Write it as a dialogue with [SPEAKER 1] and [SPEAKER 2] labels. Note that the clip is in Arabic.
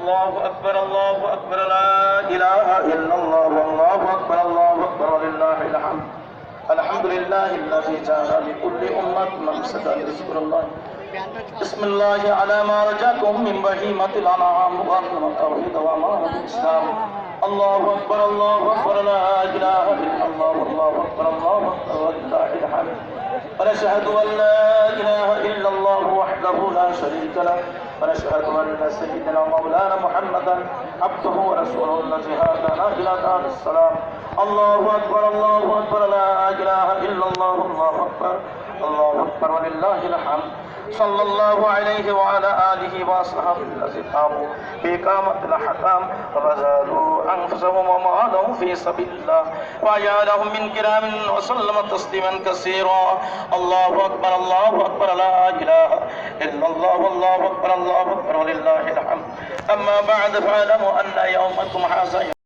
[SPEAKER 1] الله أكبر الله أكبر لا إله إلا الله والله أكبر الله أكبر ولله الحمد. الحمد لله الذي جعل لكل أمة منسكا لذكر الله. بسم الله على ما رجاكم من بهيمة الأنعام وأنتم التوحيد وأمانة الإسلام. الله أكبر الله أكبر لا إله إلا الله والله أكبر الله أكبر ولله الحمد. ونشهد أن لا وحده لا شريك له. ونشهد أن سيدنا مولانا محمدا عبده ورسوله الذي هدانا إلى دار السلام. الله أكبر الله أكبر لا إله إلا الله الله أكبر الله أكبر ولله الحمد. صلى الله عليه وعلى آله وأصحابه الذين قاموا بإقامة الأحكام وبذلوا أنفسهم ومالهم في سبيل الله وعيالهم من كرام وسلم تسليما كثيرا. الله أكبر الله أكبر لا إله إلا الله والله أكبر الله أكبر ولله الحمد. أما بعد فاعلموا أن يومكم هذا